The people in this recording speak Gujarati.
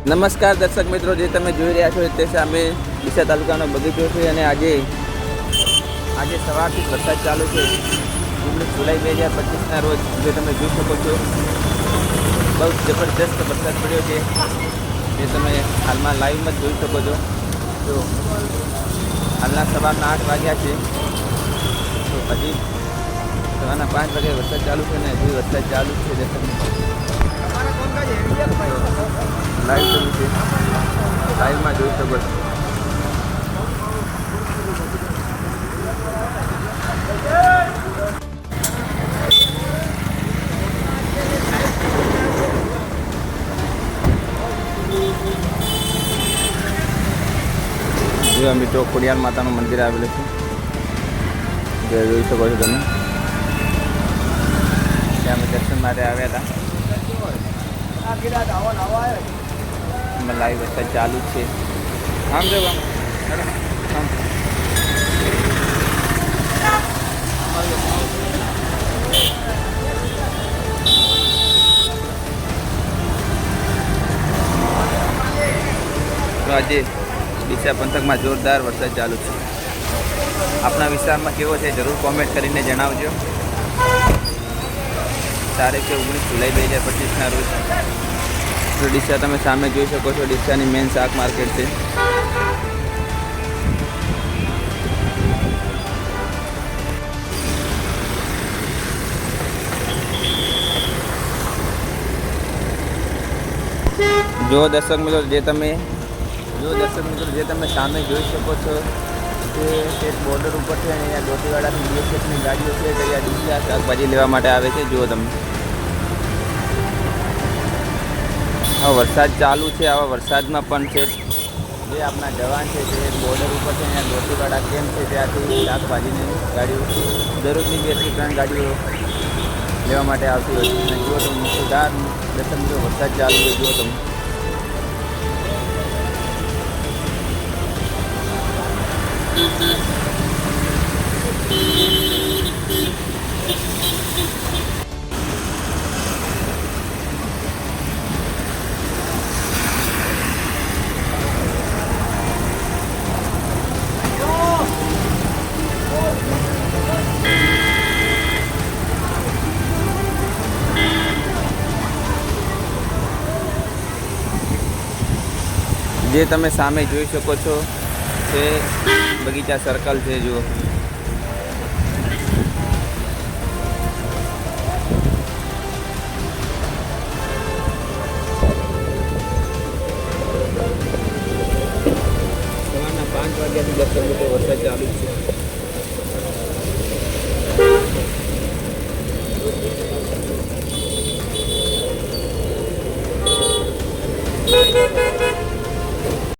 નમસ્કાર દર્શક મિત્રો, જે તમે જોઈ રહ્યા છો તે સામે ડીસા તાલુકાનો બગીચો છે અને આજે આજે સવારથી વરસાદ ચાલુ છે. ઓગણીસ જુલાઈ બે હજાર પચીસના રોજ જે તમે જોઈ શકો છો, બહુ જબરદસ્ત વરસાદ પડ્યો છે. જે તમે હાલમાં લાઈવમાં જ જોઈ શકો છો. તો હાલના સવારના આઠ વાગ્યા છે. તો હજી સવારના પાંચ વાગે વરસાદ ચાલુ છે ને હજી વરસાદ ચાલુ છે દર્શક મિત્રો. લાઈવ ચાલુ છે લાઈવમાં જોઈ શકો છો. જો મિત્રો, ખોડિયાર માતાનું મંદિર આવેલું છે. જે જોઈ શકો છો તમે. ત્યાં અમે દર્શન માટે આવ્યા હતા. અમે લાઈવ વરસાદ ચાલુ છે. આમ જો આમ. તો આજે ડીસા પંથકમાં જોરદાર વરસાદ ચાલુ છે. આપણા વિસ્તારમાં કેવો છે જરૂર કોમેન્ટ કરીને જણાવજો. તારીખ ઓગણીસ જુલાઈ બે હજાર પચીસના રોજ. તો ડીસા તમે સામે જોઈ શકો છો, ડીસાની મેન શાક માર્કેટ છે. જો દર્શક મિત્રો, જે તમે, જો દર્શક મિત્રો, જે તમે સામે જોઈ શકો છો, તે સ્ટેટ બોર્ડર ઉપર છે અને અહીંયા દોતીવાડાની બીએસએફની ગાડીઓ છે, તો અહીંયા ડીસા શાકભાજી લેવા માટે આવે છે. જુઓ તમે. વરસાદ ચાલુ છે, આવા વરસાદમાં પણ છે. જે આપણા જવાન છે, જે બોર્ડર ઉપર છે, અહીંયા દોતીવાડા કેમ છે, ત્યાંથી શાકભાજીની ગાડીઓ, દરરોજની બેથી ત્રણ ગાડીઓ લેવા માટે આવતી હોય છે. જુઓ તો મુસળધાર દસમ જો વરસાદ ચાલુ છે, જુઓ તમે જે તમે સામે જોઈ શકો છો તે બગીચા સર્કલ છે, જુઓ. સવારના પાંચ વાગ્યાથી દસ કિલોમીટર વરસાદ ચાલુ છે.